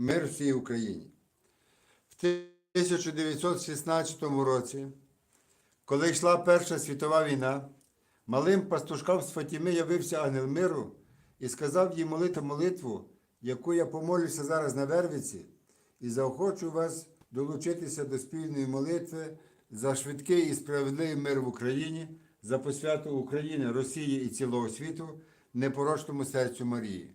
мир всій Україні. В 1916 році, коли йшла Перша світова війна, малим пастушкам з Фатіми явився ангел миру і сказав їй молити молитву, яку я помолюся зараз на Вервиці, і заохочу вас долучитися до спільної молитви за швидкий і справедливий мир в Україні, за посвяту України, Росії і цілого світу, непорочному серцю Марії,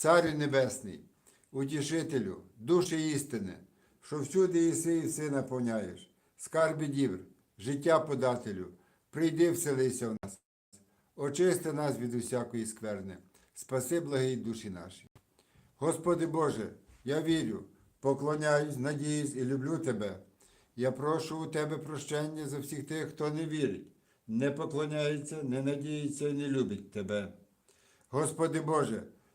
Царю Небесний, утішителю, душі істини, що всюди єси і все наповняєш, скарби дівр, життя подателю, прийди вселися в нас, очисти нас від усякої скверни, спаси благі душі наші. Господи Боже, я вірю, поклоняюсь, надіюсь і люблю Тебе. Я прошу у Тебе прощення за всіх тих, хто не вірить, не поклоняється, не надіється і не любить Тебе. Господи Боже,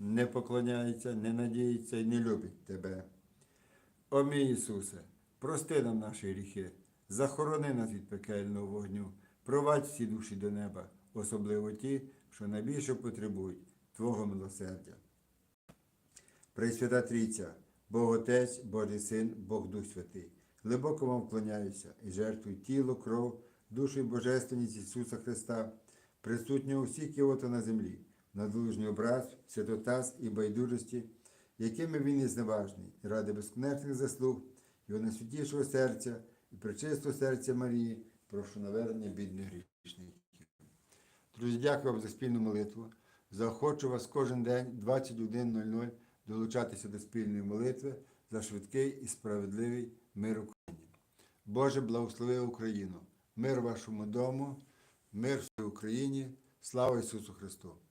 не поклоняється, не надіється і не любить Тебе. О мій Ісусе, прости нам наші гріхи, захорони нас від пекельного вогню, провадь всі душі до неба, особливо ті, що найбільше потребують Твого милосердя. Пресвята Трійця, Бог Отець, Божий Син, Бог Дух Святий, глибоко вам вклоняюся і жертвую тіло, кров, душу і божественність Ісуса Христа, присутнього всіх кіото на землі, на дружній образ, святотаз і байдужості, якими він є зневажний, і ради безконечних заслуг, його найсвятішого серця і пречистого серця Марії, прошу навернення бідних грішників. Друзі, дякую вам за спільну молитву. Заохочу вас кожен день 21.00 долучатися до спільної молитви за швидкий і справедливий мир Україні. Боже, благослови Україну, мир вашому дому, мир всій Україні, слава Ісусу Христу!